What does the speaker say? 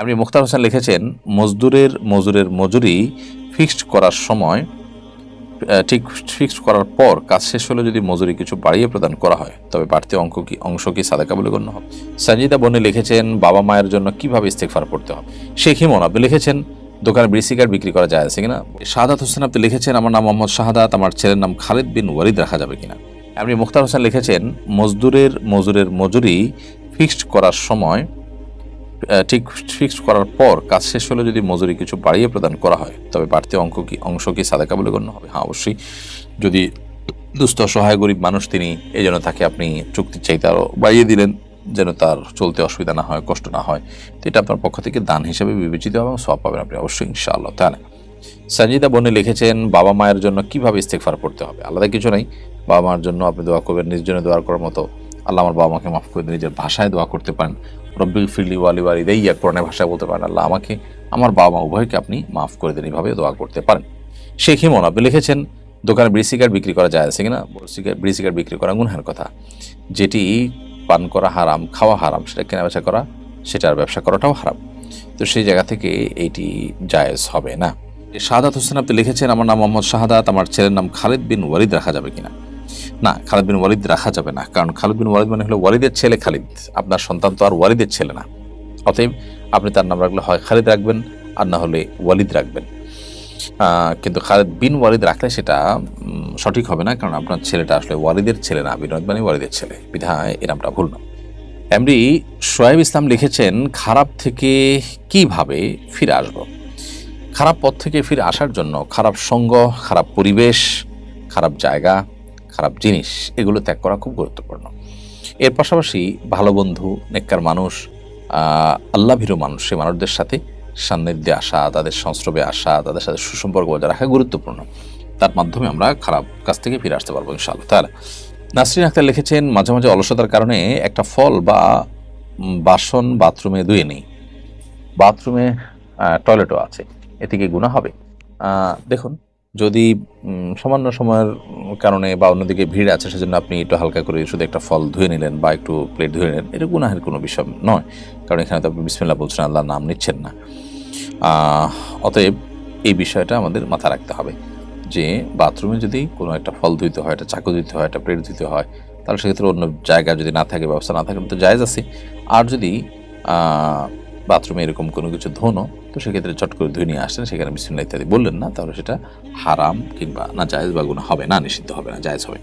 আপনি মুখতার হোসেন লিখেছেন, মজদুরের মজুরের মজুরি ফিক্সড করার সময় ঠিক ফিক্সড করার পর কাজ শেষ হলে যদি মজুরি কিছু বাড়িয়ে প্রদান করা হয়, তবে বাড়তি অঙ্ক কি, অংশ কি সাদাকা বলে গণ্য হবে? সঞ্জিদা বনে লিখেছেন, বাবা মায়ের জন্য কীভাবে ইস্তেকফার পড়তে হবে? শেখ হিমন আপনি লিখেছেন, দোকানে বিড়ি সিগারেট বিক্রি করা যায় আছে কিনা? শাহাদাত হোসেন আপনি লিখেছেন, আমার নাম মোহাম্মদ শাহাদাত, আমার ছেলের নাম খালিদ বিন ওয়ারিদ রাখা যাবে কিনা? আপনি মুখতার হোসেন লিখেছেন, মজদুরের মজুরের মজুরি ফিক্সড করার সময় ঠিক ফিক্সড করার পর কাজ শেষ হলে যদি মজুরি কিছু বাড়িয়ে প্রদান করা হয়, তবে বাড়তি অঙ্ক কি, অংশ কি সাদাকা বলে গণ্য হবে? হ্যাঁ অবশ্যই। যদি দুস্থ, সহায়, গরিব মানুষ তিনি, এই জন্য তাকে আপনি চুক্তির চাইতে আরও বাড়িয়ে দিলেন, যেন তার চলতে অসুবিধা না হয়, কষ্ট না হয়, তো এটা আপনার পক্ষ থেকে দান হিসেবে বিবেচিত হবে এবং সব পাবেন আপনি অবশ্যই, ইনশাআল্লাহ। তাহলে সঞ্জিদা বনে লিখেছেন, বাবা মায়ের জন্য কীভাবে ইস্তেকফার পড়তে হবে? আলাদা কিছু নাই। বাবা মার জন্য আপনি দোয়া করবেন নিজের জন্য দোয়া করার মতো আল্লাহ আমার বাবা মাকে মাফ করে দিন, নিজের ভাষায় দোয়া করতে পারেন। রব্বি ফিরলি ওয়ালি ওয়ালি দেই এক পুরানের ভাষায় বলতে পারেন, আল্লাহ আমাকে, আমার বাবা মা উভয়কে আপনি মাফ করে দেন এইভাবে দোয়া করতে পারেন। শেখ হিমন আপনি লিখেছেন, দোকানে বিড়ি সিগারেট বিক্রি করা যায় আছে কিনা? বড় সিগারেট বিক্রি করা গুনহার কথা। যেটি পান করা হারাম, খাওয়া হারাম, সেটা কেনা বেচা করা সেটার ব্যবসা করাটাও হারাম। তো সেই জায়গা থেকে এইটি জায়েজ হবে না। শাহাদাত হোসেন আপনি লিখেছেন, আমার নাম মোহাম্মদ শাহাদাত, আমার ছেলের নাম খালিদ বিন ওয়ালিদ রাখা যাবে কিনা? না, খালিদ বিন ওয়ালিদ রাখা যাবে না। কারণ খালিদ বিন ওয়ালিদ মানে হলো ওয়ালিদের ছেলে খালিদ। আপনার সন্তান তো আর ওয়ালিদের ছেলে না। অতএব আপনি তার নাম রাখলে হয় খালিদ রাখবেন, আর না হলে ওয়ালিদ রাখবেন। কিন্তু খালিদ বিন ওয়ালিদ রাখলে সেটা সঠিক হবে না, কারণ আপনার ছেলেটা আসলে ওয়ালিদের ছেলে না বিনোদ মানে ওয়ালিদের ছেলে। বিধায় এ নামটা ভুল না। এমনি সোয়েব ইসলাম লিখেছেন, খারাপ থেকে কীভাবে ফিরে আসব? খারাপ পথ থেকে ফিরে আসার জন্য খারাপ সঙ্গ, খারাপ পরিবেশ, খারাপ জায়গা খারাপ জিনিস এগুলো ত্যাগ করা খুব গুরুত্বপূর্ণ। এর পাশাপাশি ভালো বন্ধু নেককার মানুষ আহ, আল্লাহ ভীরু মানুষ সে মানুষদের সাথে সান্নিধ্যে আসা তাদের সংস্রবে আসা তাদের সাথে সুসম্পর্ক বজায় রাখা গুরুত্বপূর্ণ। তার মাধ্যমে আমরা খারাপ কাজ থেকে ফিরে আসতে পারব ইনশাআল্লাহ। তাহলে নাসরিন আক্তার লিখেছেন মাঝে মাঝে অলসতার কারণে একটা ফল বা বাসন বাথরুমে ধুয়ে নেই। বাথরুমে টয়লেটও আছে। এ থেকে গুণা হবে? দেখুন যদি সামান্য সময়ের কারণে বা অন্যদিকে ভিড় আছে, সেজন্য আপনি একটু হালকা করে শুধু একটা ফল ধুয়ে নিলেন বা একটু প্লেট ধুয়ে নিলেন, এটা গুনাহের কোনো বিষয় নয়। কারণ এখানে তো আপনি বিসমিল্লা বলছেন, আল্লাহর নাম নিচ্ছেন না। অতএব এই বিষয়টা আমাদের মাথায় রাখতে হবে যে বাথরুমে যদি কোনো একটা ফল ধুইতে হয়, একটা চাকু ধুইতে হয়, একটা প্লেট ধুইতে হয়, তাহলে সেক্ষেত্রে অন্য জায়গা যদি না থাকে, ব্যবস্থা না থাকে তো জায়েজ আছে। আর যদি বাথরুমে এরকম কোনো কিছু ধোনো, তো সেক্ষেত্রে চট করে ধুয়ে নিয়ে আসলেন সেখানে বিসমিল্লা ইত্যাদি বললেন না, তাহলে সেটা হারাম কিংবা না জায়েজ বা গুণ হবে না, নিষিদ্ধ হবে না, জায়েজ হবে।